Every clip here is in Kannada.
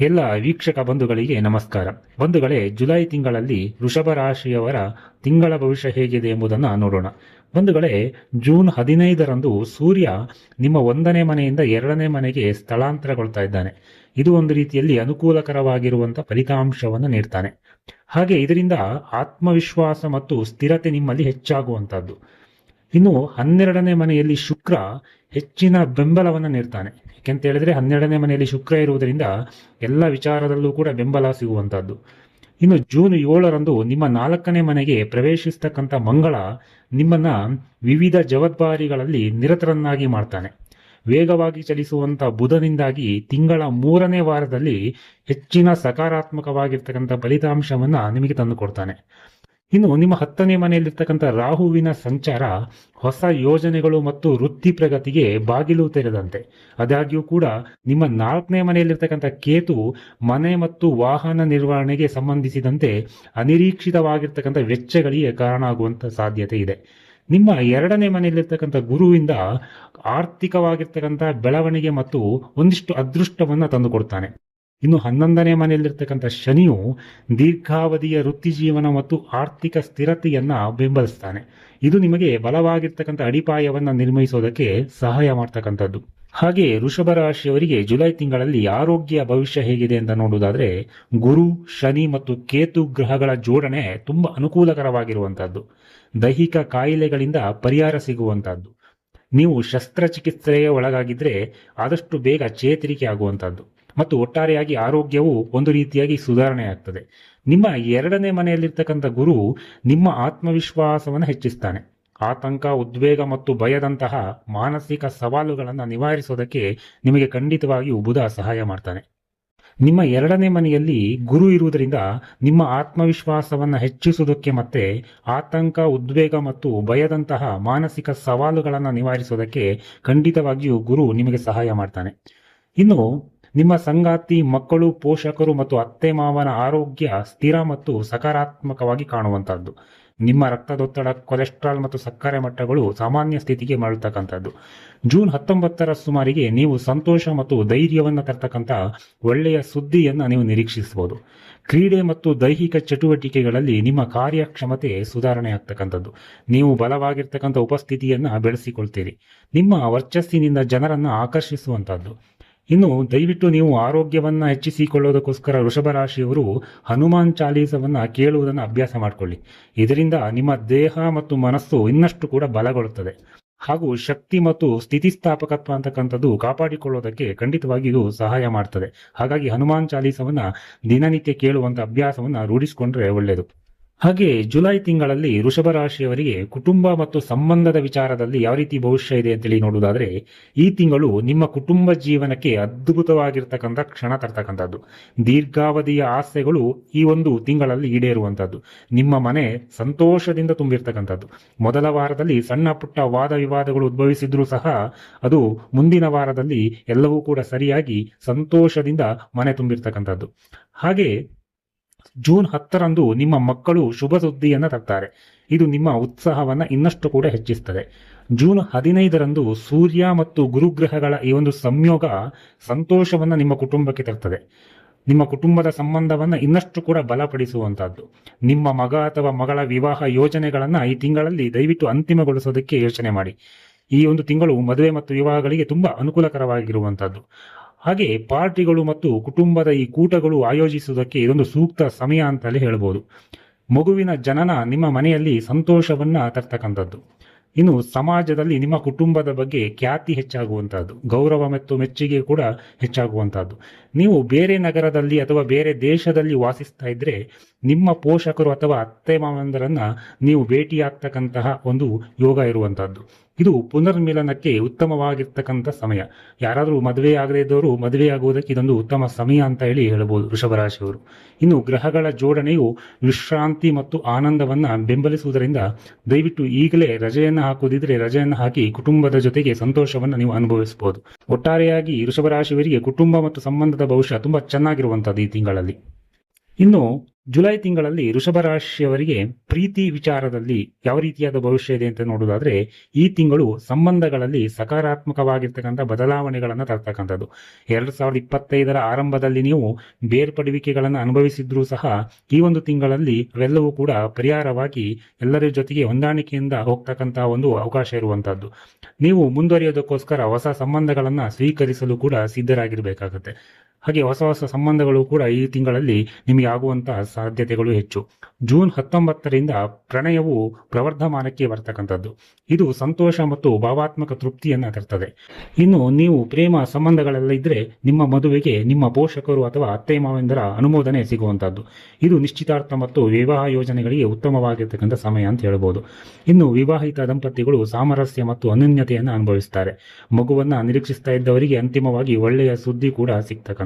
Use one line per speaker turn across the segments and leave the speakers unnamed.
ಎಲ್ಲ ವೀಕ್ಷಕ ಬಂಧುಗಳಿಗೆ ನಮಸ್ಕಾರ. ಬಂಧುಗಳೇ, ಜುಲೈ ತಿಂಗಳಲ್ಲಿ ವೃಷಭ ರಾಶಿಯವರ ತಿಂಗಳ ಭವಿಷ್ಯ ಹೇಗಿದೆ ಎಂಬುದನ್ನು ನೋಡೋಣ. ಬಂಧುಗಳೇ, ಜೂನ್ ಹದಿನೈದರಂದು ಸೂರ್ಯ ನಿಮ್ಮ ಒಂದನೇ ಮನೆಯಿಂದ ಎರಡನೇ ಮನೆಗೆ ಸ್ಥಳಾಂತರಗೊಳ್ತಾ ಇದ್ದಾನೆ. ಇದು ಒಂದು ರೀತಿಯಲ್ಲಿ ಅನುಕೂಲಕರವಾಗಿರುವಂಥ ಫಲಿತಾಂಶವನ್ನು ನೀಡ್ತಾನೆ. ಹಾಗೆ ಇದರಿಂದ ಆತ್ಮವಿಶ್ವಾಸ ಮತ್ತು ಸ್ಥಿರತೆ ನಿಮ್ಮಲ್ಲಿ ಹೆಚ್ಚಾಗುವಂಥದ್ದು ಇನ್ನು ಹನ್ನೆರಡನೇ ಮನೆಯಲ್ಲಿ ಶುಕ್ರ ಹೆಚ್ಚಿನ ಬೆಂಬಲವನ್ನು ನೀಡ್ತಾನೆ. ಯಾಕೆಂತ ಹೇಳಿದ್ರೆ ಹನ್ನೆರಡನೇ ಮನೆಯಲ್ಲಿ ಶುಕ್ರ ಇರುವುದರಿಂದ ಎಲ್ಲ ವಿಚಾರದಲ್ಲೂ ಕೂಡ ಬೆಂಬಲ ಸಿಗುವಂಥದ್ದು ಇನ್ನು ಜೂನ್ ಏಳರಂದು ನಿಮ್ಮ ನಾಲ್ಕನೇ ಮನೆಗೆ ಪ್ರವೇಶಿಸ್ತಕ್ಕಂಥ ಮಂಗಳ ನಿಮ್ಮನ್ನ ವಿವಿಧ ಜವಾಬ್ದಾರಿಗಳಲ್ಲಿ ನಿರತರನ್ನಾಗಿ ಮಾಡ್ತಾನೆ. ವೇಗವಾಗಿ ಚಲಿಸುವಂಥ ಬುಧನಿಂದಾಗಿ ತಿಂಗಳ ಮೂರನೇ ವಾರದಲ್ಲಿ ಹೆಚ್ಚಿನ ಸಕಾರಾತ್ಮಕವಾಗಿರ್ತಕ್ಕಂಥ ಫಲಿತಾಂಶವನ್ನು ನಿಮಗೆ ತಂದುಕೊಡ್ತಾನೆ. ಇನ್ನು ನಿಮ್ಮ ಹತ್ತನೇ ಮನೆಯಲ್ಲಿರ್ತಕ್ಕಂಥ ರಾಹುವಿನ ಸಂಚಾರ ಹೊಸ ಯೋಜನೆಗಳು ಮತ್ತು ವೃತ್ತಿ ಪ್ರಗತಿಗೆ ಬಾಗಿಲು ತೆರೆದಂತೆ. ಆದಾಗ್ಯೂ ಕೂಡ ನಿಮ್ಮ ನಾಲ್ಕನೇ ಮನೆಯಲ್ಲಿರ್ತಕ್ಕಂಥ ಕೇತು ಮನೆ ಮತ್ತು ವಾಹನ ನಿರ್ವಹಣೆಗೆ ಸಂಬಂಧಿಸಿದಂತೆ ಅನಿರೀಕ್ಷಿತವಾಗಿರ್ತಕ್ಕಂಥ ವೆಚ್ಚಗಳಿಗೆ ಕಾರಣ ಆಗುವಂತ ಸಾಧ್ಯತೆ ಇದೆ. ನಿಮ್ಮ ಎರಡನೇ ಮನೆಯಲ್ಲಿರ್ತಕ್ಕಂಥ ಗುರುವಿಂದ ಆರ್ಥಿಕವಾಗಿರ್ತಕ್ಕಂಥ ಬೆಳವಣಿಗೆ ಮತ್ತು ಒಂದಿಷ್ಟು ಅದೃಷ್ಟವನ್ನು ತಂದುಕೊಡ್ತಾನೆ. ಇನ್ನು ಹನ್ನೊಂದನೇ ಮನೆಯಲ್ಲಿರ್ತಕ್ಕಂಥ ಶನಿಯು ದೀರ್ಘಾವಧಿಯ ವೃತ್ತಿ ಜೀವನ ಮತ್ತು ಆರ್ಥಿಕ ಸ್ಥಿರತೆಯನ್ನು ಬೆಂಬಲಿಸ್ತಾನೆ. ಇದು ನಿಮಗೆ ಬಲವಾಗಿರ್ತಕ್ಕಂಥ ಅಡಿಪಾಯವನ್ನು ನಿರ್ಮಿಸೋದಕ್ಕೆ ಸಹಾಯ ಮಾಡ್ತಕ್ಕಂಥದ್ದು. ಹಾಗೆ ಋಷಭ ರಾಶಿಯವರಿಗೆ ಜುಲೈ ತಿಂಗಳಲ್ಲಿ ಆರೋಗ್ಯ ಭವಿಷ್ಯ ಹೇಗಿದೆ ಅಂತ ನೋಡುವುದಾದ್ರೆ ಗುರು, ಶನಿ ಮತ್ತು ಕೇತು ಗ್ರಹಗಳ ಜೋಡಣೆ ತುಂಬ ಅನುಕೂಲಕರವಾಗಿರುವಂಥದ್ದು. ದೈಹಿಕ ಕಾಯಿಲೆಗಳಿಂದ ಪರಿಹಾರ ಸಿಗುವಂಥದ್ದು. ನೀವು ಶಸ್ತ್ರಚಿಕಿತ್ಸೆಯ ಒಳಗಾಗಿದ್ರೆ ಆದಷ್ಟು ಬೇಗ ಚೇತರಿಕೆ ಆಗುವಂತಹದ್ದು ಮತ್ತು ಒಟ್ಟಾರೆಯಾಗಿ ಆರೋಗ್ಯವು ಒಂದು ರೀತಿಯಾಗಿ ಸುಧಾರಣೆ ಆಗ್ತದೆ ನಿಮ್ಮ ಎರಡನೇ ಮನೆಯಲ್ಲಿರ್ತಕ್ಕಂಥ ಗುರು ನಿಮ್ಮ ಆತ್ಮವಿಶ್ವಾಸವನ್ನು ಹೆಚ್ಚಿಸ್ತಾನೆ. ಆತಂಕ, ಉದ್ವೇಗ ಮತ್ತು ಭಯದಂತಹ ಮಾನಸಿಕ ಸವಾಲುಗಳನ್ನು ನಿವಾರಿಸೋದಕ್ಕೆ ನಿಮಗೆ ಖಂಡಿತವಾಗಿಯೂ ಬುಧ ಸಹಾಯ ಮಾಡ್ತಾನೆ. ನಿಮ್ಮ ಎರಡನೇ ಮನೆಯಲ್ಲಿ ಗುರು ಇರುವುದರಿಂದ ನಿಮ್ಮ ಆತ್ಮವಿಶ್ವಾಸವನ್ನು ಹೆಚ್ಚಿಸುವುದಕ್ಕೆ ಮತ್ತೆ ಆತಂಕ, ಉದ್ವೇಗ ಮತ್ತು ಭಯದಂತಹ ಮಾನಸಿಕ ಸವಾಲುಗಳನ್ನು ನಿವಾರಿಸೋದಕ್ಕೆ ಖಂಡಿತವಾಗಿಯೂ ಗುರು ನಿಮಗೆ ಸಹಾಯ ಮಾಡ್ತಾನೆ. ಇನ್ನು ನಿಮ್ಮ ಸಂಗಾತಿ, ಮಕ್ಕಳು, ಪೋಷಕರು ಮತ್ತು ಅತ್ತೆ, ಮಾವನ ಆರೋಗ್ಯ ಸ್ಥಿರ ಮತ್ತು ಸಕಾರಾತ್ಮಕವಾಗಿ ಕಾಣುವಂತಹದ್ದು. ನಿಮ್ಮ ರಕ್ತದೊತ್ತಡ, ಕೊಲೆಸ್ಟ್ರಾಲ್ ಮತ್ತು ಸಕ್ಕರೆ ಮಟ್ಟಗಳು ಸಾಮಾನ್ಯ ಸ್ಥಿತಿಗೆ ಮರಳತಕ್ಕಂಥದ್ದು. ಜೂನ್ ಹತ್ತೊಂಬತ್ತರ ಸುಮಾರಿಗೆ ನೀವು ಸಂತೋಷ ಮತ್ತು ಧೈರ್ಯವನ್ನು ತರ್ತಕ್ಕಂಥ ಒಳ್ಳೆಯ ಸುದ್ದಿಯನ್ನು ನೀವು ನಿರೀಕ್ಷಿಸಬಹುದು. ಕ್ರೀಡೆ ಮತ್ತು ದೈಹಿಕ ಚಟುವಟಿಕೆಗಳಲ್ಲಿ ನಿಮ್ಮ ಕಾರ್ಯಕ್ಷಮತೆ ಸುಧಾರಣೆ ಆಗ್ತಕ್ಕಂಥದ್ದು. ನೀವು ಬಲವಾಗಿರ್ತಕ್ಕಂಥ ಉಪಸ್ಥಿತಿಯನ್ನು ಬೆಳೆಸಿಕೊಳ್ತೀರಿ. ನಿಮ್ಮ ವರ್ಚಸ್ಸಿನಿಂದ ಜನರನ್ನು ಆಕರ್ಷಿಸುವಂತಹದ್ದು. ಇನ್ನು ದಯವಿಟ್ಟು ನೀವು ಆರೋಗ್ಯವನ್ನು ಹೆಚ್ಚಿಸಿಕೊಳ್ಳೋದಕ್ಕೋಸ್ಕರ ವೃಷಭ ರಾಶಿಯವರು ಹನುಮಾನ್ ಚಾಲೀಸವನ್ನು ಕೇಳುವುದನ್ನು ಅಭ್ಯಾಸ ಮಾಡಿಕೊಳ್ಳಿ. ಇದರಿಂದ ನಿಮ್ಮ ದೇಹ ಮತ್ತು ಮನಸ್ಸು ಇನ್ನಷ್ಟು ಕೂಡ ಬಲಗೊಳ್ಳುತ್ತದೆ. ಹಾಗೂ ಶಕ್ತಿ ಮತ್ತು ಸ್ಥಿತಿಸ್ಥಾಪಕತ್ವ ಅಂತಕ್ಕಂಥದ್ದು ಕಾಪಾಡಿಕೊಳ್ಳೋದಕ್ಕೆ ಖಂಡಿತವಾಗಿಯೂ ಸಹಾಯ ಮಾಡ್ತದೆ. ಹಾಗಾಗಿ ಹನುಮಾನ್ ಚಾಲೀಸವನ್ನು ದಿನನಿತ್ಯ ಕೇಳುವಂಥ ಅಭ್ಯಾಸವನ್ನು ರೂಢಿಸಿಕೊಂಡ್ರೆ ಒಳ್ಳೆಯದು ಹಾಗೆ ಜುಲೈ ತಿಂಗಳಲ್ಲಿ ವೃಷಭ ರಾಶಿಯವರಿಗೆ ಕುಟುಂಬ ಮತ್ತು ಸಂಬಂಧದ ವಿಚಾರದಲ್ಲಿ ಯಾವ ರೀತಿ ಭವಿಷ್ಯ ಇದೆ ಅಂತೇಳಿ ನೋಡುವುದಾದ್ರೆ, ಈ ತಿಂಗಳು ನಿಮ್ಮ ಕುಟುಂಬ ಜೀವನಕ್ಕೆ ಅದ್ಭುತವಾಗಿರ್ತಕ್ಕಂಥ ಕ್ಷಣ ತರ್ತಕ್ಕಂಥದ್ದು. ದೀರ್ಘಾವಧಿಯ ಆಸೆಗಳು ಈ ಒಂದು ತಿಂಗಳಲ್ಲಿ ಈಡೇರುವಂಥದ್ದು. ನಿಮ್ಮ ಮನೆ ಸಂತೋಷದಿಂದ ತುಂಬಿರ್ತಕ್ಕಂಥದ್ದು. ಮೊದಲ ವಾರದಲ್ಲಿ ಸಣ್ಣ ಪುಟ್ಟ ವಾದ ವಿವಾದಗಳು ಉದ್ಭವಿಸಿದ್ರೂ ಸಹ ಅದು ಮುಂದಿನ ವಾರದಲ್ಲಿ ಎಲ್ಲವೂ ಕೂಡ ಸರಿಯಾಗಿ ಸಂತೋಷದಿಂದ ಮನೆ ತುಂಬಿರ್ತಕ್ಕಂಥದ್ದು. ಹಾಗೆ ಜೂನ್ ಹತ್ತರಂದು ನಿಮ್ಮ ಮಕ್ಕಳು ಶುಭ ಸುದ್ದಿಯನ್ನು ತರ್ತಾರೆ. ಇದು ನಿಮ್ಮ ಉತ್ಸಾಹವನ್ನು ಇನ್ನಷ್ಟು ಕೂಡ ಹೆಚ್ಚಿಸ್ತದೆ. ಜೂನ್ ಹದಿನೈದರಂದು ಸೂರ್ಯ ಮತ್ತು ಗುರುಗ್ರಹಗಳ ಈ ಒಂದು ಸಂಯೋಗ ಸಂತೋಷವನ್ನು ನಿಮ್ಮ ಕುಟುಂಬಕ್ಕೆ ತರ್ತದೆ. ನಿಮ್ಮ ಕುಟುಂಬದ ಸಂಬಂಧವನ್ನು ಇನ್ನಷ್ಟು ಕೂಡ ಬಲಪಡಿಸುವಂತಹದ್ದು. ನಿಮ್ಮ ಮಗ ಅಥವಾ ಮಗಳ ವಿವಾಹ ಯೋಜನೆಗಳನ್ನು ಈ ತಿಂಗಳಲ್ಲಿ ದಯವಿಟ್ಟು ಅಂತಿಮಗೊಳಿಸೋದಕ್ಕೆ ಯೋಚನೆ ಮಾಡಿ. ಈ ಒಂದು ತಿಂಗಳು ಮದುವೆ ಮತ್ತು ವಿವಾಹಗಳಿಗೆ ತುಂಬಾ ಅನುಕೂಲಕರವಾಗಿರುವಂತಹದ್ದು. ಹಾಗೆ ಪಾರ್ಟಿಗಳು ಮತ್ತು ಕುಟುಂಬದ ಈ ಕೂಟಗಳು ಆಯೋಜಿಸುವುದಕ್ಕೆ ಇದೊಂದು ಸೂಕ್ತ ಸಮಯ ಅಂತಲೇ ಹೇಳ್ಬೋದು. ಮಗುವಿನ ಜನನ ನಿಮ್ಮ ಮನೆಯಲ್ಲಿ ಸಂತೋಷವನ್ನ ತರ್ತಕ್ಕಂಥದ್ದು. ಇನ್ನು ಸಮಾಜದಲ್ಲಿ ನಿಮ್ಮ ಕುಟುಂಬದ ಬಗ್ಗೆ ಖ್ಯಾತಿ ಹೆಚ್ಚಾಗುವಂತಹದ್ದು ಗೌರವ ಮತ್ತು ಮೆಚ್ಚುಗೆ ಕೂಡ ಹೆಚ್ಚಾಗುವಂತಹದ್ದು ನೀವು ಬೇರೆ ನಗರದಲ್ಲಿ ಅಥವಾ ಬೇರೆ ದೇಶದಲ್ಲಿ ವಾಸಿಸ್ತಾ ಇದ್ರೆ ನಿಮ್ಮ ಪೋಷಕರು ಅಥವಾ ಅತ್ತೆ ಮಾವಂದರನ್ನ ನೀವು ಭೇಟಿಯಾಗ್ತಕ್ಕಂತಹ ಒಂದು ಯೋಗ ಇರುವಂತಹದ್ದು ಇದು ಪುನರ್ಮಿಲನಕ್ಕೆ ಉತ್ತಮವಾಗಿರ್ತಕ್ಕಂಥ ಸಮಯ. ಯಾರಾದರೂ ಮದುವೆ ಆಗದೇ ಇದ್ದವರು ಮದುವೆ ಆಗುವುದಕ್ಕೆ ಇದೊಂದು ಉತ್ತಮ ಸಮಯ ಅಂತ ಹೇಳಿ ಹೇಳಬಹುದು ವೃಷಭ ರಾಶಿಯವರು ಇನ್ನು ಗ್ರಹಗಳ ಜೋಡಣೆಯು ವಿಶ್ರಾಂತಿ ಮತ್ತು ಆನಂದವನ್ನು ಬೆಂಬಲಿಸುವುದರಿಂದ ದಯವಿಟ್ಟು ಈಗಲೇ ರಜೆಯನ್ನು ಹಾಕುವುದಿದ್ರೆ ರಜೆಯನ್ನು ಹಾಕಿ ಕುಟುಂಬದ ಜೊತೆಗೆ ಸಂತೋಷವನ್ನು ನೀವು ಅನುಭವಿಸಬಹುದು. ಒಟ್ಟಾರೆಯಾಗಿ ವೃಷಭ ರಾಶಿಯವರಿಗೆ ಕುಟುಂಬ ಮತ್ತು ಸಂಬಂಧದ ಭವಿಷ್ಯ ತುಂಬಾ ಚೆನ್ನಾಗಿರುವಂತದ್ದು ಈ ತಿಂಗಳಲ್ಲಿ. ಇನ್ನು ಜುಲೈ ತಿಂಗಳಲ್ಲಿ ವೃಷಭ ರಾಶಿಯವರಿಗೆ ಪ್ರೀತಿ ವಿಚಾರದಲ್ಲಿ ಯಾವ ರೀತಿಯಾದ ಭವಿಷ್ಯ ಇದೆ ಅಂತ ನೋಡೋದಾದ್ರೆ ಈ ತಿಂಗಳು ಸಂಬಂಧಗಳಲ್ಲಿ ಸಕಾರಾತ್ಮಕವಾಗಿರ್ತಕ್ಕಂಥ ಬದಲಾವಣೆಗಳನ್ನು ತರ್ತಕ್ಕಂಥದ್ದು. ಎರಡು ಸಾವಿರದ ಇಪ್ಪತ್ತೈದರ ಆರಂಭದಲ್ಲಿ ನೀವು ಬೇರ್ಪಡುವಿಕೆಗಳನ್ನು ಅನುಭವಿಸಿದ್ರೂ ಸಹ, ಈ ಒಂದು ತಿಂಗಳಲ್ಲಿ ಅವೆಲ್ಲವೂ ಕೂಡ ಪರಿಹಾರವಾಗಿ ಎಲ್ಲರ ಜೊತೆಗೆ ಹೊಂದಾಣಿಕೆಯಿಂದ ಹೋಗ್ತಕ್ಕಂಥ ಒಂದು ಅವಕಾಶ ಇರುವಂತಹದ್ದು ನೀವು ಮುಂದುವರಿಯೋದಕ್ಕೋಸ್ಕರ ಹೊಸ ಸಂಬಂಧಗಳನ್ನ ಸ್ವೀಕರಿಸಲು ಕೂಡ ಸಿದ್ಧರಾಗಿರ್ಬೇಕಾಗತ್ತೆ. ಹಾಗೆ ಹೊಸ ಹೊಸ ಸಂಬಂಧಗಳು ಕೂಡ ಈ ತಿಂಗಳಲ್ಲಿ ನಿಮಗೆ ಆಗುವಂತಹ ಸಾಧ್ಯತೆಗಳು ಹೆಚ್ಚು. ಜೂನ್ ಹತ್ತೊಂಬತ್ತರಿಂದ ಪ್ರಣಯವು ಪ್ರವರ್ಧಮಾನಕ್ಕೆ ಬರ್ತಕ್ಕಂಥದ್ದು. ಇದು ಸಂತೋಷ ಮತ್ತು ಭಾವಾತ್ಮಕ ತೃಪ್ತಿಯನ್ನ ತರ್ತದೆ. ಇನ್ನು ನೀವು ಪ್ರೇಮ ಸಂಬಂಧಗಳೆಲ್ಲ ಇದ್ರೆ ನಿಮ್ಮ ಮದುವೆಗೆ ನಿಮ್ಮ ಪೋಷಕರು ಅಥವಾ ಅತ್ತೆ ಮಾವೆಂದರ ಅನುಮೋದನೆ ಸಿಗುವಂತಹದ್ದು ಇದು ನಿಶ್ಚಿತಾರ್ಥ ಮತ್ತು ವಿವಾಹ ಯೋಜನೆಗಳಿಗೆ ಉತ್ತಮವಾಗಿರ್ತಕ್ಕಂಥ ಸಮಯ ಅಂತ ಹೇಳಬಹುದು ಇನ್ನು ವಿವಾಹಿತ ದಂಪತಿಗಳು ಸಾಮರಸ್ಯ ಮತ್ತು ಅನನ್ಯತೆಯನ್ನು ಅನುಭವಿಸ್ತಾರೆ. ಮಗುವನ್ನ ನಿರೀಕ್ಷಿಸ್ತಾ ಇದ್ದವರಿಗೆ ಅಂತಿಮವಾಗಿ ಒಳ್ಳೆಯ ಸುದ್ದಿ ಕೂಡ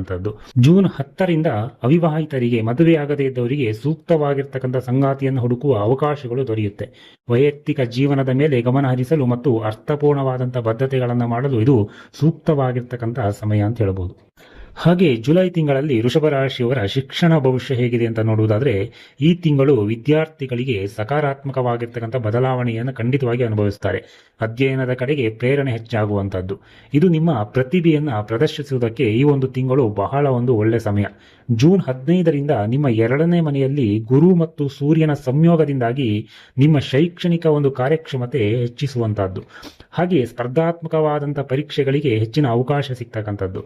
ಸಿಗ್ತಕ್ಕಂಥದ್ದು ಜೂನ್ ಹತ್ತರಿಂದ ಅವಿವಾಹಿತರಿಗೆ ಮದುವೆಯಾಗದೇ ಇದ್ದವರಿಗೆ ಸೂಕ್ತವಾಗಿರ್ತಕ್ಕಂಥ ಸಂಗಾತಿಯನ್ನು ಹುಡುಕುವ ಅವಕಾಶಗಳು ದೊರೆಯುತ್ತೆ. ವೈಯಕ್ತಿಕ ಜೀವನದ ಮೇಲೆ ಗಮನ ಹರಿಸಲು ಮತ್ತು ಅರ್ಥಪೂರ್ಣವಾದಂತಹ ಬದ್ಧತೆಗಳನ್ನು ಮಾಡಲು ಇದು ಸೂಕ್ತವಾಗಿರ್ತಕ್ಕಂತಹ ಸಮಯ ಅಂತ ಹೇಳ್ಬೋದು. ಹಾಗೆ ಜುಲೈ ತಿಂಗಳಲ್ಲಿ ವೃಷಭ ರಾಶಿಯವರ ಶಿಕ್ಷಣ ಭವಿಷ್ಯ ಹೇಗಿದೆ ಅಂತ ನೋಡುವುದಾದ್ರೆ, ಈ ತಿಂಗಳು ವಿದ್ಯಾರ್ಥಿಗಳಿಗೆ ಸಕಾರಾತ್ಮಕವಾಗಿರ್ತಕ್ಕಂಥ ಬದಲಾವಣೆಯನ್ನು ಖಂಡಿತವಾಗಿ ಅನುಭವಿಸ್ತಾರೆ. ಅಧ್ಯಯನದ ಕಡೆಗೆ ಪ್ರೇರಣೆ ಹೆಚ್ಚಾಗುವಂಥದ್ದು. ಇದು ನಿಮ್ಮ ಪ್ರತಿಭೆಯನ್ನು ಪ್ರದರ್ಶಿಸುವುದಕ್ಕೆ ಈ ಒಂದು ತಿಂಗಳು ಬಹಳ ಒಂದು ಒಳ್ಳೆ ಸಮಯ. ಜೂನ್ ಹದಿನೈದರಿಂದ ನಿಮ್ಮ ಎರಡನೇ ಮನೆಯಲ್ಲಿ ಗುರು ಮತ್ತು ಸೂರ್ಯನ ಸಂಯೋಗದಿಂದಾಗಿ ನಿಮ್ಮ ಶೈಕ್ಷಣಿಕ ಒಂದು ಕಾರ್ಯಕ್ಷಮತೆ ಹೆಚ್ಚಿಸುವಂತಹದ್ದು. ಹಾಗೆ ಸ್ಪರ್ಧಾತ್ಮಕವಾದಂಥ ಪರೀಕ್ಷೆಗಳಿಗೆ ಹೆಚ್ಚಿನ ಅವಕಾಶ ಸಿಗ್ತಕ್ಕಂಥದ್ದು.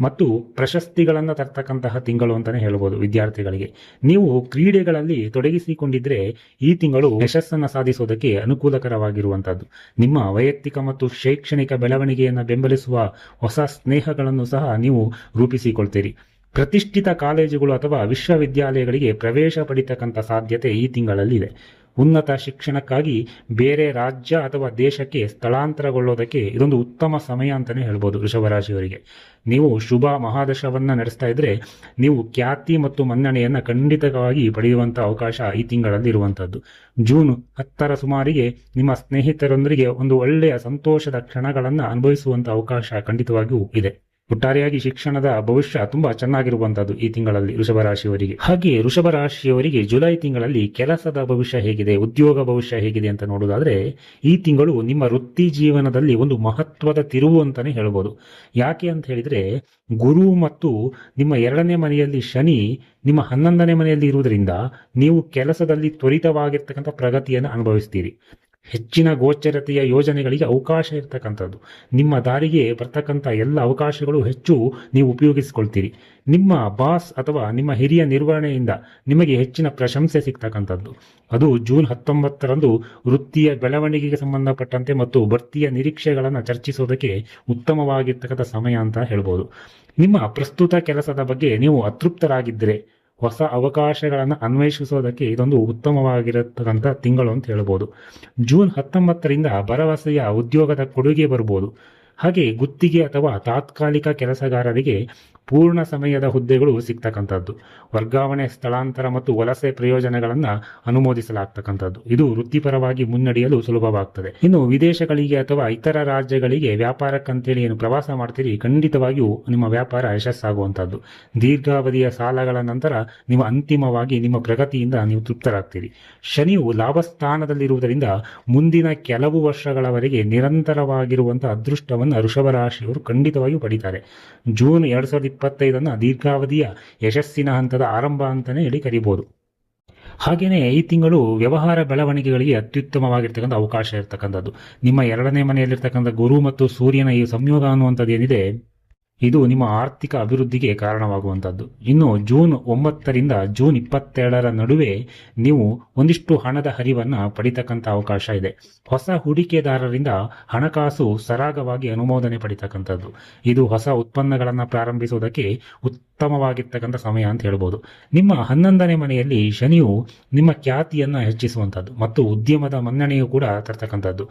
ಮತ್ತು ಪ್ರಶಸ್ತಿಗಳನ್ನು ತರ್ತಕ್ಕಂತಹ ತಿಂಗಳು ಅಂತಾನೆ ಹೇಳ್ಬೋದು ವಿದ್ಯಾರ್ಥಿಗಳಿಗೆ. ನೀವು ಕ್ರೀಡೆಗಳಲ್ಲಿ ತೊಡಗಿಸಿಕೊಂಡಿದ್ರೆ ಈ ತಿಂಗಳು ಯಶಸ್ಸನ್ನು ಸಾಧಿಸೋದಕ್ಕೆ ಅನುಕೂಲಕರವಾಗಿರುವಂಥದ್ದು. ನಿಮ್ಮ ವೈಯಕ್ತಿಕ ಮತ್ತು ಶೈಕ್ಷಣಿಕ ಬೆಳವಣಿಗೆಯನ್ನು ಬೆಂಬಲಿಸುವ ಹೊಸ ಸ್ನೇಹಗಳನ್ನು ಸಹ ನೀವು ರೂಪಿಸಿಕೊಳ್ತೀರಿ. ಪ್ರತಿಷ್ಠಿತ ಕಾಲೇಜುಗಳು ಅಥವಾ ವಿಶ್ವವಿದ್ಯಾಲಯಗಳಿಗೆ ಪ್ರವೇಶ ಪಡಿತಕ್ಕಂಥ ಸಾಧ್ಯತೆ ಈ ತಿಂಗಳಲ್ಲಿದೆ. ಉನ್ನತ ಶಿಕ್ಷಣಕ್ಕಾಗಿ ಬೇರೆ ರಾಜ್ಯ ಅಥವಾ ದೇಶಕ್ಕೆ ಸ್ಥಳಾಂತರಗೊಳ್ಳೋದಕ್ಕೆ ಇದೊಂದು ಉತ್ತಮ ಸಮಯ ಅಂತಲೇ ಹೇಳ್ಬೋದು ವೃಷಭರಾಶಿಯವರಿಗೆ. ನೀವು ಶುಭ ಮಹಾದಶವನ್ನು ನಡೆಸ್ತಾ ಇದ್ದರೆ ನೀವು ಖ್ಯಾತಿ ಮತ್ತು ಮನ್ನಣೆಯನ್ನು ಖಂಡಿತವಾಗಿ ಪಡೆಯುವಂಥ ಅವಕಾಶ ಈ ತಿಂಗಳಲ್ಲಿ ಇರುವಂಥದ್ದು. ಜೂನ್ ಹತ್ತರ ಸುಮಾರಿಗೆ ನಿಮ್ಮ ಸ್ನೇಹಿತರೊಂದಿಗೆ ಒಂದು ಒಳ್ಳೆಯ ಸಂತೋಷದ ಕ್ಷಣಗಳನ್ನು ಅನುಭವಿಸುವಂಥ ಅವಕಾಶ ಖಂಡಿತವಾಗಿಯೂ ಇದೆ. ಒಟ್ಟಾರೆಯಾಗಿ ಶಿಕ್ಷಣದ ಭವಿಷ್ಯ ತುಂಬಾ ಚೆನ್ನಾಗಿರುವಂತದ್ದು ಈ ತಿಂಗಳಲ್ಲಿ ವೃಷಭ ರಾಶಿಯವರಿಗೆ. ಹಾಗೆ ವೃಷಭ ರಾಶಿಯವರಿಗೆ ಜುಲೈ ತಿಂಗಳಲ್ಲಿ ಕೆಲಸದ ಭವಿಷ್ಯ ಹೇಗಿದೆ, ಉದ್ಯೋಗ ಭವಿಷ್ಯ ಹೇಗಿದೆ ಅಂತ ನೋಡೋದಾದ್ರೆ ಈ ತಿಂಗಳು ನಿಮ್ಮ ವೃತ್ತಿ ಜೀವನದಲ್ಲಿ ಒಂದು ಮಹತ್ವದ ತಿರುವು ಅಂತಾನೆ ಹೇಳ್ಬೋದು. ಯಾಕೆ ಅಂತ ಹೇಳಿದ್ರೆ ಗುರು ಮತ್ತು ನಿಮ್ಮ ಎರಡನೇ ಮನೆಯಲ್ಲಿ ಶನಿ ನಿಮ್ಮ ಹನ್ನೊಂದನೇ ಮನೆಯಲ್ಲಿ ಇರುವುದರಿಂದ ನೀವು ಕೆಲಸದಲ್ಲಿ ತ್ವರಿತವಾಗಿರ್ತಕ್ಕಂಥ ಪ್ರಗತಿಯನ್ನು ಅನುಭವಿಸ್ತೀರಿ. ಹೆಚ್ಚಿನ ಗೋಚರತೆಯ ಯೋಜನೆಗಳಿಗೆ ಅವಕಾಶ ಇರತಕ್ಕಂಥದ್ದು. ನಿಮ್ಮ ದಾರಿಗೆ ಬರ್ತಕ್ಕಂಥ ಎಲ್ಲ ಅವಕಾಶಗಳು ಹೆಚ್ಚು ನೀವು ಉಪಯೋಗಿಸಿಕೊಳ್ತೀರಿ. ನಿಮ್ಮ ಬಾಸ್ ಅಥವಾ ನಿಮ್ಮ ಹಿರಿಯ ನಿರ್ವಹಣೆಯಿಂದ ನಿಮಗೆ ಹೆಚ್ಚಿನ ಪ್ರಶಂಸೆ ಸಿಗ್ತಕ್ಕಂಥದ್ದು. ಅದು ಜೂನ್ ಹತ್ತೊಂಬತ್ತರಂದು ವೃತ್ತಿಯ ಬೆಳವಣಿಗೆಗೆ ಸಂಬಂಧಪಟ್ಟಂತೆ ಮತ್ತು ಬಡ್ತಿಯ ನಿರೀಕ್ಷೆಗಳನ್ನು ಚರ್ಚಿಸೋದಕ್ಕೆ ಉತ್ತಮವಾಗಿರ್ತಕ್ಕಂಥ ಸಮಯ ಅಂತ ಹೇಳ್ಬೋದು. ನಿಮ್ಮ ಪ್ರಸ್ತುತ ಕೆಲಸದ ಬಗ್ಗೆ ನೀವು ಅತೃಪ್ತರಾಗಿದ್ದರೆ ಹೊಸ ಅವಕಾಶಗಳನ್ನು ಅನ್ವೇಷಿಸೋದಕ್ಕೆ ಇದೊಂದು ಉತ್ತಮವಾಗಿರತಕ್ಕಂಥ ತಿಂಗಳು ಅಂತ ಹೇಳ್ಬೋದು. ಜೂನ್ ಹತ್ತೊಂಬತ್ತರಿಂದ ಭರವಸೆಯ ಉದ್ಯೋಗದ ಕೊಡುಗೆ ಬರ್ಬೋದು. ಹಾಗೆ ಗುತ್ತಿಗೆ ಅಥವಾ ತಾತ್ಕಾಲಿಕ ಕೆಲಸಗಾರರಿಗೆ ಪೂರ್ಣ ಸಮಯದ ಹುದ್ದೆಗಳು ಸಿಗ್ತಕ್ಕಂಥದ್ದು. ವರ್ಗಾವಣೆ ಸ್ಥಳಾಂತರ ಮತ್ತು ವಲಸೆ ಪ್ರಯೋಜನಗಳನ್ನು ಅನುಮೋದಿಸಲಾಗ್ತಕ್ಕಂಥದ್ದು. ಇದು ವೃತ್ತಿಪರವಾಗಿ ಮುನ್ನಡೆಯಲು ಸುಲಭವಾಗ್ತದೆ. ಇನ್ನು ವಿದೇಶಗಳಿಗೆ ಅಥವಾ ಇತರ ರಾಜ್ಯಗಳಿಗೆ ವ್ಯಾಪಾರಕ್ಕಂತೇಳಿ ಏನು ಪ್ರವಾಸ ಮಾಡ್ತೀರಿ, ಖಂಡಿತವಾಗಿಯೂ ನಿಮ್ಮ ವ್ಯಾಪಾರ ಯಶಸ್ಸಾಗುವಂಥದ್ದು. ದೀರ್ಘಾವಧಿಯ ಸಾಲಗಳ ನಂತರ ನೀವು ಅಂತಿಮವಾಗಿ ನಿಮ್ಮ ಪ್ರಗತಿಯಿಂದ ನೀವು ತೃಪ್ತರಾಗ್ತೀರಿ. ಶನಿಯು ಲಾಭಸ್ಥಾನದಲ್ಲಿರುವುದರಿಂದ ಮುಂದಿನ ಕೆಲವು ವರ್ಷಗಳವರೆಗೆ ನಿರಂತರವಾಗಿರುವಂತಹ ಅದೃಷ್ಟವನ್ನು ಋಷಭ ರಾಶಿಯವರು ಖಂಡಿತವಾಗಿಯೂ ಪಡಿತಾರೆ. ಜೂನ್ ಎರಡ್ ಸಾವಿರದ ಇಪ್ಪತ್ತೈದನ್ನ ದೀರ್ಘಾವಧಿಯ ಯಶಸ್ಸಿನ ಹಂತದ ಆರಂಭ ಅಂತಲೇ ಹೇಳಿ ಕರಿಬೋದು. ಹಾಗೆಯೇ ಈ ತಿಂಗಳು ವ್ಯವಹಾರ ಬೆಳವಣಿಗೆಗಳಿಗೆ ಅತ್ಯುತ್ತಮವಾಗಿರ್ತಕ್ಕಂಥ ಅವಕಾಶ ಇರತಕ್ಕಂಥದ್ದು. ನಿಮ್ಮ ಎರಡನೇ ಮನೆಯಲ್ಲಿರ್ತಕ್ಕಂಥ ಗುರು ಮತ್ತು ಸೂರ್ಯನ ಈ ಸಂಯೋಗ ಅನ್ನುವಂಥದ್ದು ಏನಿದೆ ಇದು ನಿಮ್ಮ ಆರ್ಥಿಕ ಅಭಿವೃದ್ಧಿಗೆ ಕಾರಣವಾಗುವಂಥದ್ದು. ಇನ್ನು ಜೂನ್ ಒಂಬತ್ತರಿಂದ ಜೂನ್ ಇಪ್ಪತ್ತೆರಡರ ನಡುವೆ ನೀವು ಒಂದಿಷ್ಟು ಹಣದ ಹರಿವನ್ನು ಪಡಿತಕ್ಕಂಥ ಅವಕಾಶ ಇದೆ. ಹೊಸ ಹೂಡಿಕೆದಾರರಿಂದ ಹಣಕಾಸು ಸರಾಗವಾಗಿ ಅನುಮೋದನೆ ಪಡಿತಕ್ಕಂಥದ್ದು. ಇದು ಹೊಸ ಉತ್ಪನ್ನಗಳನ್ನು ಪ್ರಾರಂಭಿಸುವುದಕ್ಕೆ ಉತ್ತಮವಾಗಿರ್ತಕ್ಕಂಥ ಸಮಯ ಅಂತ ಹೇಳ್ಬೋದು. ನಿಮ್ಮ ಹನ್ನೊಂದನೇ ಮನೆಯಲ್ಲಿ ಶನಿಯು ನಿಮ್ಮ ಖ್ಯಾತಿಯನ್ನು ಹೆಚ್ಚಿಸುವಂಥದ್ದು ಮತ್ತು ಉದ್ಯಮದ ಮನ್ನಣೆಯು ಕೂಡ ತರ್ತಕ್ಕಂಥದ್ದು.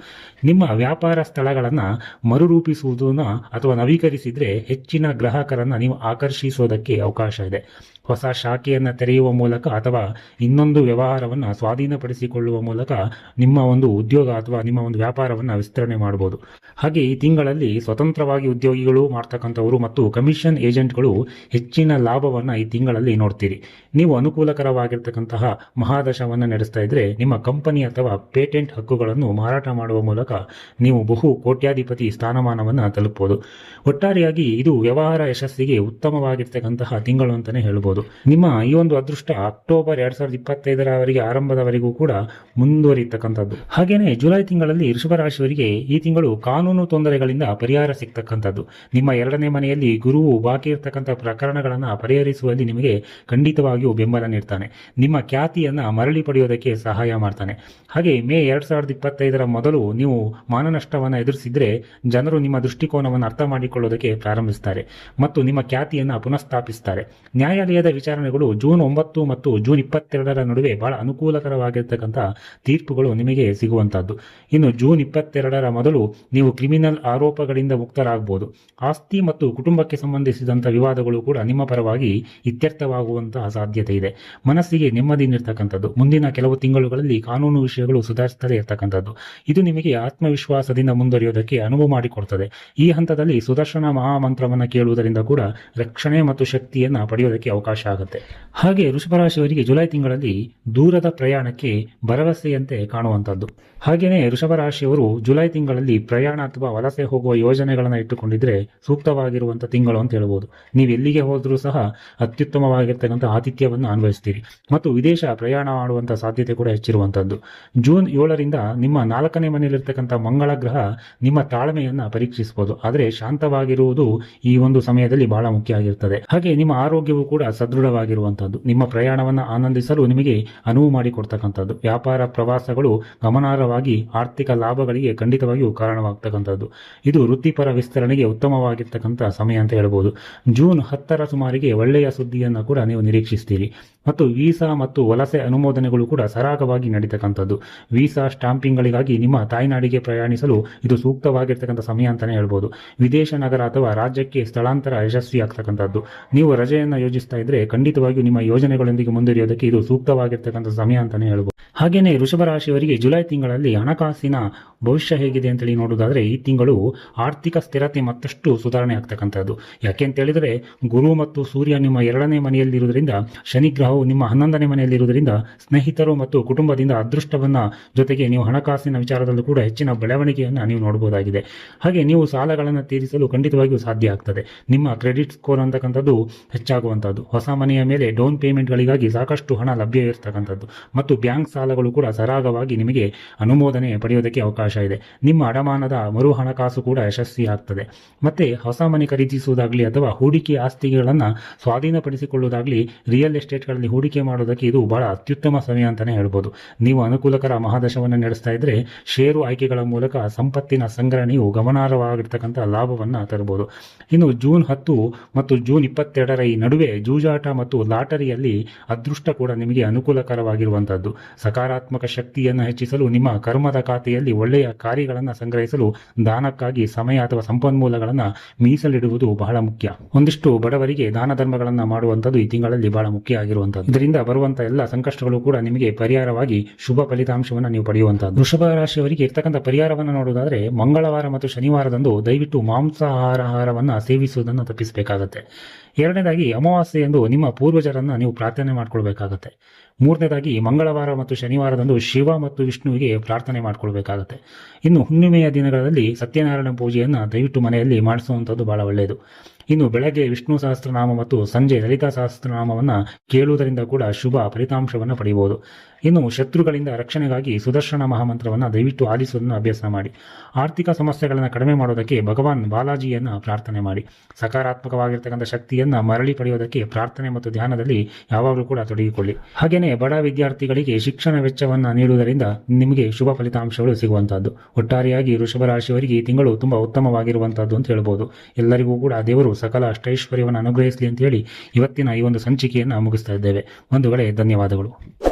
ನಿಮ್ಮ ವ್ಯಾಪಾರ ಸ್ಥಳಗಳನ್ನು ಮರುರೂಪಿಸುವುದನ್ನು ಅಥವಾ ನವೀಕರಿಸಿದರೆ ಹೆಚ್ಚಿನ ಗ್ರಾಹಕರನ್ನು ನೀವು ಆಕರ್ಷಿಸೋದಕ್ಕೆ ಅವಕಾಶ ಇದೆ. ಹೊಸ ಶಾಖೆಯನ್ನು ತೆರೆಯುವ ಮೂಲಕ ಅಥವಾ ಇನ್ನೊಂದು ವ್ಯವಹಾರವನ್ನು ಸ್ವಾಧೀನಪಡಿಸಿಕೊಳ್ಳುವ ಮೂಲಕ ನಿಮ್ಮ ಒಂದು ಉದ್ಯೋಗ ಅಥವಾ ನಿಮ್ಮ ಒಂದು ವ್ಯಾಪಾರವನ್ನು ವಿಸ್ತರಣೆ ಮಾಡಬಹುದು ಹಾಗೆ ಈ ತಿಂಗಳಲ್ಲಿ ಸ್ವತಂತ್ರವಾಗಿ ಉದ್ಯೋಗಿಗಳು ಮಾಡ್ತಕ್ಕಂಥವರು ಮತ್ತು ಕಮಿಷನ್ ಏಜೆಂಟ್ಗಳು ಹೆಚ್ಚಿನ ಹೆಚ್ಚಿನ ಲಾಭವನ್ನು ಈ ತಿಂಗಳಲ್ಲಿ ನೋಡ್ತೀರಿ. ನೀವು ಅನುಕೂಲಕರವಾಗಿರ್ತಕ್ಕಂತಹ ಮಹಾದಶವನ್ನು ನಡೆಸ್ತಾ ಇದ್ರೆ ನಿಮ್ಮ ಕಂಪನಿ ಅಥವಾ ಪೇಟೆಂಟ್ ಹಕ್ಕುಗಳನ್ನು ಮಾರಾಟ ಮಾಡುವ ಮೂಲಕ ನೀವು ಬಹು ಕೋಟ್ಯಾಧಿಪತಿ ಸ್ಥಾನಮಾನವನ್ನು ತಲುಪಬಹುದು ಒಟ್ಟಾರೆಯಾಗಿ ಇದು ವ್ಯವಹಾರ ಯಶಸ್ಸಿಗೆ ಉತ್ತಮವಾಗಿರ್ತಕ್ಕಂತಹ ತಿಂಗಳು ಅಂತಾನೆ ಹೇಳ್ಬೋದು. ನಿಮ್ಮ ಈ ಒಂದು ಅದೃಷ್ಟ ಅಕ್ಟೋಬರ್ ಎರಡ್ ಸಾವಿರದ ಇಪ್ಪತ್ತೈದರವರೆಗೆ ಆರಂಭದವರೆಗೂ ಕೂಡ ಮುಂದುವರಿತಕ್ಕಂಥದ್ದು. ಹಾಗೇನೆ ಜುಲೈ ತಿಂಗಳಲ್ಲಿ ಋಷಭ ರಾಶಿಯವರಿಗೆ ಈ ತಿಂಗಳು ಕಾನೂನು ತೊಂದರೆಗಳಿಂದ ಪರಿಹಾರ ಸಿಗ್ತಕ್ಕಂಥದ್ದು. ನಿಮ್ಮ ಎರಡನೇ ಮನೆಯಲ್ಲಿ ಗುರುವು ಬಾಕಿ ಇರತಕ್ಕಂಥ ಪ್ರಕರಣಗಳನ್ನು ಪರಿಹರಿಸುವಲ್ಲಿ ನಿಮಗೆ ಖಂಡಿತವಾಗಿಯೂ ಬೆಂಬಲ ನೀಡ್ತಾನೆ. ನಿಮ್ಮ ಖ್ಯಾತಿಯನ್ನು ಮರಳಿ ಪಡೆಯೋದಕ್ಕೆ ಸಹಾಯ ಮಾಡ್ತಾನೆ. ಹಾಗೆ ಮೇ ಎರಡು ಸಾವಿರದ ಇಪ್ಪತ್ತೈದರ ಮೊದಲು ನೀವು ಮಾನನಷ್ಟವನ್ನು ಎದುರಿಸಿದ್ರೆ ಜನರು ನಿಮ್ಮ ದೃಷ್ಟಿಕೋನವನ್ನು ಅರ್ಥ ಮಾಡಿಕೊಳ್ಳೋದಕ್ಕೆ ಪ್ರಾರಂಭಿಸ್ತಾರೆ ಮತ್ತು ನಿಮ್ಮ ಖ್ಯಾತಿಯನ್ನು ಪುನಃಸ್ಥಾಪಿಸ್ತಾರೆ. ನ್ಯಾಯಾಲಯದ ವಿಚಾರಣೆಗಳು ಜೂನ್ ಒಂಬತ್ತು ಮತ್ತು ಜೂನ್ ಇಪ್ಪತ್ತೆರಡರ ನಡುವೆ ಬಹಳ ಅನುಕೂಲಕರವಾಗಿರ್ತಕ್ಕಂಥ ತೀರ್ಪುಗಳು ನಿಮಗೆ ಸಿಗುವಂತಹದ್ದು ಇನ್ನು ಜೂನ್ ಇಪ್ಪತ್ತೆರಡರ ಮೊದಲು ನೀವು ಕ್ರಿಮಿನಲ್ ಆರೋಪಗಳಿಂದ ಮುಕ್ತರಾಗಬಹುದು ಆಸ್ತಿ ಮತ್ತು ಕುಟುಂಬಕ್ಕೆ ಸಂಬಂಧಿಸಿದಂಥ ವಿವಾದಗಳು ಕೂಡ ನಿಮ್ಮ ಪರವಾಗಿ ಇತ್ಯರ್ಥವಾಗುವಂತಹ ಸಾಧ್ಯತೆ ಇದೆ. ಮನಸ್ಸಿಗೆ ನೆಮ್ಮದಿ ನೀಡ್ತಕ್ಕಂಥದ್ದು. ಮುಂದಿನ ಕೆಲವು ತಿಂಗಳುಗಳಲ್ಲಿ ಕಾನೂನು ವಿಷಯಗಳು ಸುಧಾರಿಸುತ್ತಲೇ ಇರತಕ್ಕಂಥದ್ದು. ಇದು ನಿಮಗೆ ಆತ್ಮವಿಶ್ವಾಸದಿಂದ ಮುಂದುವರಿಯೋದಕ್ಕೆ ಅನುವು ಮಾಡಿಕೊಡುತ್ತದೆ ಈ ಹಂತದಲ್ಲಿ ಸುದರ್ಶನ ಮಹಾಮಂತ್ರವನ್ನು ಕೇಳುವುದರಿಂದ ಕೂಡ ರಕ್ಷಣೆ ಮತ್ತು ಶಕ್ತಿಯನ್ನ ಪಡೆಯೋದಕ್ಕೆ ಅವಕಾಶ ಆಗುತ್ತೆ. ಹಾಗೆ ವೃಷಭರಾಶಿಯವರಿಗೆ ಜುಲೈ ತಿಂಗಳಲ್ಲಿ ದೂರದ ಪ್ರಯಾಣಕ್ಕೆ ಭರವಸೆಯಂತೆ ಕಾಣುವಂಥದ್ದು. ಹಾಗೆಯೇ ವೃಷಭ ರಾಶಿಯವರು ಜುಲೈ ತಿಂಗಳಲ್ಲಿ ಪ್ರಯಾಣ ಅಥವಾ ವಲಸೆ ಹೋಗುವ ಯೋಜನೆಗಳನ್ನು ಇಟ್ಟುಕೊಂಡಿದ್ರೆ ಸೂಕ್ತವಾಗಿರುವಂಥ ತಿಂಗಳು ಅಂತ ಹೇಳ್ಬೋದು. ನೀವು ಎಲ್ಲಿಗೆ ಹೋದರೂ ಸಹ ಅತ್ಯುತ್ತಮವಾಗಿರ್ತಕ್ಕಂಥ ಆತಿಥ್ಯವನ್ನು ಅನ್ವಯಿಸ್ತೀರಿ ಮತ್ತು ವಿದೇಶ ಪ್ರಯಾಣ ಮಾಡುವಂಥ ಸಾಧ್ಯತೆ ಕೂಡ ಹೆಚ್ಚಿರುವಂಥದ್ದು. ಜೂನ್ ಏಳರಿಂದ ನಿಮ್ಮ ನಾಲ್ಕನೇ ಮನೆಯಲ್ಲಿರ್ತಕ್ಕಂಥ ಮಂಗಳ ಗ್ರಹ ನಿಮ್ಮ ತಾಳ್ಮೆಯನ್ನ ಪರೀಕ್ಷಿಸಬಹುದು ಆದರೆ ಶಾಂತವಾಗಿರುವುದು ಈ ಒಂದು ಸಮಯದಲ್ಲಿ ಬಹಳ ಮುಖ್ಯ ಆಗಿರ್ತದೆ. ಹಾಗೆ ನಿಮ್ಮ ಆರೋಗ್ಯವು ಕೂಡ ಸದೃಢವಾಗಿರುವಂತಹದ್ದು ನಿಮ್ಮ ಪ್ರಯಾಣವನ್ನು ಆನಂದಿಸಲು ನಿಮಗೆ ಅನುವು ಮಾಡಿಕೊಡ್ತಕ್ಕಂಥದ್ದು. ವ್ಯಾಪಾರ ಪ್ರವಾಸಗಳು ಗಮನಾರ್ಹವಾಗಿ ಆರ್ಥಿಕ ಲಾಭಗಳಿಗೆ ಖಂಡಿತವಾಗಿಯೂ ಕಾರಣವಾಗ್ತಕ್ಕಂಥದ್ದು. ಇದು ವೃತ್ತಿಪರ ವಿಸ್ತರಣೆಗೆ ಉತ್ತಮವಾಗಿರ್ತಕ್ಕಂಥ ಸಮಯ ಅಂತ ಹೇಳಬಹುದು ಜೂನ್ ಹತ್ತರ ಸುಮಾರಿಗೆ ಒಳ್ಳೆಯ ಸುದ್ದಿಯನ್ನು ಕೂಡ ನೀವು ನಿರೀಕ್ಷಿಸ್ತೀರಿ. ಮತ್ತು ವೀಸಾ ಮತ್ತು ವಲಸೆ ಅನುಮೋದನೆಗಳು ಕೂಡ ಸರಾಗವಾಗಿ ನಡೀತಕ್ಕಂಥದ್ದು. ವೀಸಾ ಸ್ಟಾಂಪಿಂಗ್ಗಳಿಗಾಗಿ ನಿಮ್ಮ ತಾಯ್ನಾಡಿಗೆ ಪ್ರಯಾಣಿಸಲು ಇದು ಸೂಕ್ತವಾಗಿರ್ತಕ್ಕಂಥ ಸಮಯ ಅಂತಾನೆ ಹೇಳ್ಬೋದು. ವಿದೇಶ ನಗರ ಅಥವಾ ರಾಜ್ಯಕ್ಕೆ ಸ್ಥಳಾಂತರ ಯಶಸ್ವಿ ಆಗ್ತಕ್ಕಂಥದ್ದು ನೀವು ರಜೆಯನ್ನು ಯೋಜಿಸ್ತಾ ಇದ್ರೆ ಖಂಡಿತವಾಗಿಯೂ ನಿಮ್ಮ ಯೋಜನೆಗಳೊಂದಿಗೆ ಮುಂದುವರಿಯೋದಕ್ಕೆ ಇದು ಸೂಕ್ತವಾಗಿರ್ತಕ್ಕಂಥ ಸಮಯ ಅಂತಲೇ ಹೇಳ್ಬೋದು. ಹಾಗೆಯೇ ವೃಷಭ ರಾಶಿಯವರಿಗೆ ಜುಲೈ ತಿಂಗಳಲ್ಲಿ ಹಣಕಾಸಿನ ಭವಿಷ್ಯ ಹೇಗಿದೆ ಅಂತೇಳಿ ನೋಡೋದಾದರೆ ಈ ತಿಂಗಳು ಆರ್ಥಿಕ ಸ್ಥಿರತೆ ಮತ್ತಷ್ಟು ಸುಧಾರಣೆ ಆಗ್ತಕ್ಕಂಥದ್ದು. ಯಾಕೆ ಅಂತ ಹೇಳಿದರೆ ಗುರು ಮತ್ತು ಸೂರ್ಯ ನಿಮ್ಮ ಎರಡನೇ ಮನೆಯಲ್ಲಿರುವುದರಿಂದ, ಶನಿ ಗ್ರಹವು ನಿಮ್ಮ ಹನ್ನೊಂದನೇ ಮನೆಯಲ್ಲಿರುವುದರಿಂದ, ಸ್ನೇಹಿತರು ಮತ್ತು ಕುಟುಂಬದಿಂದ ಅದೃಷ್ಟವನ್ನು ಜೊತೆಗೆ ನೀವು ಹಣಕಾಸಿನ ವಿಚಾರದಲ್ಲೂ ಕೂಡ ಹೆಚ್ಚಿನ ಬೆಳವಣಿಗೆಯನ್ನು ನೀವು ನೋಡಬಹುದಾಗಿದೆ. ಹಾಗೆ ನೀವು ಸಾಲಗಳನ್ನು ತೀರಿಸಲು ಖಂಡಿತವಾಗಿಯೂ ಸಾಧ್ಯ ಆಗ್ತದೆ. ನಿಮ್ಮ ಕ್ರೆಡಿಟ್ ಸ್ಕೋರ್ ಅಂತಕ್ಕಂಥದ್ದು ಹೆಚ್ಚಾಗುವಂಥದ್ದು. ಹೊಸ ಮನೆಯ ಮೇಲೆ ಡೌನ್ ಪೇಮೆಂಟ್ಗಳಿಗಾಗಿ ಸಾಕಷ್ಟು ಹಣ ಲಭ್ಯ ಇರ್ತಕ್ಕಂಥದ್ದು. ಮತ್ತು ಬ್ಯಾಂಕ್ ಸಾಲಗಳು ಕೂಡ ಸರಾಗವಾಗಿ ನಿಮಗೆ ಅನುಮೋದನೆ ಪಡೆಯೋದಕ್ಕೆ ಅವಕಾಶ ಇದೆ. ನಿಮ್ಮ ಅಡಮಾನದ ಮರು ಹಣಕಾಸು ಕೂಡ ಯಶಸ್ವಿ ಆಗ್ತದೆ. ಮತ್ತೆ ಹೊಸ ಮನೆ ಖರೀದಿಸುವುದಾಗ್ಲಿ ಅಥವಾ ಹೂಡಿಕೆ ಆಸ್ತಿಗಳನ್ನು ಸ್ವಾಧೀನಪಡಿಸಿಕೊಳ್ಳುವುದಾಗ್ಲಿ ರಿಯಲ್ ಎಸ್ಟೇಟ್ಗಳಲ್ಲಿ ಹೂಡಿಕೆ ಮಾಡೋದಕ್ಕೆ ಇದು ಬಹಳ ಅತ್ಯುತ್ತಮ ಸಮಯ ಅಂತಾನೆ ಹೇಳ್ಬೋದು. ನೀವು ಅನುಕೂಲಕರ ಮಹಾದಶವನ್ನು ನಡೆಸ್ತಾ ಇದ್ರೆ ಷೇರು ಆಯ್ಕೆಗಳ ಮೂಲಕ ಸಂಪತ್ತಿನ ಸಂಗ್ರಹಣೆಯು ಗಮನಾರ್ಹವಾಗಿರ್ತಕ್ಕಂಥ ಲಾಭವನ್ನು ತರಬಹುದು ಇನ್ನು ಜೂನ್ ಹತ್ತು ಮತ್ತು ಜೂನ್ ಇಪ್ಪತ್ತೆರಡರ ಈ ನಡುವೆ ಜೂಜಾಟ ಮತ್ತು ಲಾಟರಿಯಲ್ಲಿ ಅದೃಷ್ಟ ಕೂಡ ನಿಮಗೆ ಅನುಕೂಲಕರವಾಗಿರುವಂಥದ್ದು. ಸಕಾರಾತ್ಮಕ ಶಕ್ತಿಯನ್ನು ಹೆಚ್ಚಿಸಲು ನಿಮ್ಮ ಕರ್ಮದ ಖಾತೆಯಲ್ಲಿ ಒಳ್ಳೆಯ ಕಾರ್ಯಗಳನ್ನು ಸಂಗ್ರಹಿಸಲು ದಾನಕ್ಕಾಗಿ ಸಮಯ ಅಥವಾ ಸಂಪನ್ಮೂಲಗಳನ್ನು ಮೀಸಲಿಡುವುದು ಬಹಳ ಮುಖ್ಯ. ಒಂದಿಷ್ಟು ಬಡವರಿಗೆ ದಾನ ಧರ್ಮಗಳನ್ನು ಮಾಡುವಂಥದ್ದು ಈ ತಿಂಗಳಲ್ಲಿ ಬಹಳ ಮುಖ್ಯ ಆಗಿರುವಂಥದ್ದು. ಇದರಿಂದ ಬರುವಂತಹ ಎಲ್ಲ ಸಂಕಷ್ಟಗಳು ಕೂಡ ನಿಮಗೆ ಪರಿಹಾರವಾಗಿ ಶುಭ ಫಲಿತಾಂಶವನ್ನು ನೀವು ಪಡೆಯುವಂಥದ್ದು. ವೃಷಭ ರಾಶಿಯವರಿಗೆ ಇರ್ತಕ್ಕಂಥ ಪರಿಹಾರವನ್ನು ನೋಡುವುದಾದರೆ ಮಂಗಳವಾರ ಮತ್ತು ಶನಿವಾರದಂದು ದಯವಿಟ್ಟು ಮಾಂಸಾಹಾರಹಾರವನ್ನು ಸೇವಿಸುವುದನ್ನು ತಪ್ಪಿಸಬೇಕಾಗತ್ತೆ. ಎರಡನೇದಾಗಿ ಅಮಾವಾಸ್ಯೆ ಎಂದು ನಿಮ್ಮ ಪೂರ್ವಜರನ್ನು ನೀವು ಪ್ರಾರ್ಥನೆ ಮಾಡ್ಕೊಳ್ಬೇಕಾಗತ್ತೆ. ಮೂರನೇದಾಗಿ ಮಂಗಳವಾರ ಮತ್ತು ಶನಿವಾರದಂದು ಶಿವ ಮತ್ತು ವಿಷ್ಣುವಿಗೆ ಪ್ರಾರ್ಥನೆ ಮಾಡ್ಕೊಳ್ಬೇಕಾಗತ್ತೆ. ಇನ್ನು ಹುಣ್ಣಿಮೆಯ ದಿನಗಳಲ್ಲಿ ಸತ್ಯನಾರಾಯಣ ಪೂಜೆಯನ್ನು ದಯವಿಟ್ಟು ಮನೆಯಲ್ಲಿ ಮಾಡಿಸುವಂಥದ್ದು ಬಹಳ ಒಳ್ಳೆಯದು. ಇನ್ನು ಬೆಳಗ್ಗೆ ವಿಷ್ಣು ಸಹಸ್ರನಾಮ ಮತ್ತು ಸಂಜೆ ಲಲಿತಾ ಸಹಸ್ರನಾಮವನ್ನು ಕೇಳುವುದರಿಂದ ಕೂಡ ಶುಭ ಫಲಿತಾಂಶವನ್ನು ಪಡೆಯಬಹುದು ಇನ್ನು ಶತ್ರುಗಳಿಂದ ರಕ್ಷಣೆಗಾಗಿ ಸುದರ್ಶನ ಮಹಾಮಂತ್ರವನ್ನು ದಯವಿಟ್ಟು ಆಲಿಸುವುದನ್ನು ಅಭ್ಯಾಸ ಮಾಡಿ. ಆರ್ಥಿಕ ಸಮಸ್ಯೆಗಳನ್ನು ಕಡಿಮೆ ಮಾಡೋದಕ್ಕೆ ಭಗವಾನ್ ಬಾಲಾಜಿಯನ್ನು ಪ್ರಾರ್ಥನೆ ಮಾಡಿ. ಸಕಾರಾತ್ಮಕವಾಗಿರ್ತಕ್ಕಂಥ ಶಕ್ತಿಯನ್ನು ಮರಳಿ ಪಡೆಯೋದಕ್ಕೆ ಪ್ರಾರ್ಥನೆ ಮತ್ತು ಧ್ಯಾನದಲ್ಲಿ ಯಾವಾಗಲೂ ಕೂಡ ತೊಡಗಿಕೊಳ್ಳಿ. ಹಾಗೆಯೇ ಬಡ ವಿದ್ಯಾರ್ಥಿಗಳಿಗೆ ಶಿಕ್ಷಣ ವೆಚ್ಚವನ್ನು ನೀಡುವುದರಿಂದ ನಿಮಗೆ ಶುಭ ಫಲಿತಾಂಶಗಳು ಸಿಗುವಂತಹದ್ದು. ಒಟ್ಟಾರೆಯಾಗಿ ವೃಷಭ ರಾಶಿಯವರಿಗೆ ಈ ತಿಂಗಳು ತುಂಬ ಉತ್ತಮವಾಗಿರುವಂತಹದ್ದು ಅಂತ ಹೇಳ್ಬೋದು. ಎಲ್ಲರಿಗೂ ಕೂಡ ದೇವರು ಸಕಲ ಅಷ್ಟೈಶ್ವರ್ಯವನ್ನು ಅನುಗ್ರಹಿಸಲಿ ಅಂತ ಹೇಳಿ ಇವತ್ತಿನ ಈ ಒಂದು ಸಂಚಿಕೆಯನ್ನು ಮುಗಿಸ್ತಾ ಇದ್ದೇವೆ. ಒಂದು ಧನ್ಯವಾದಗಳು.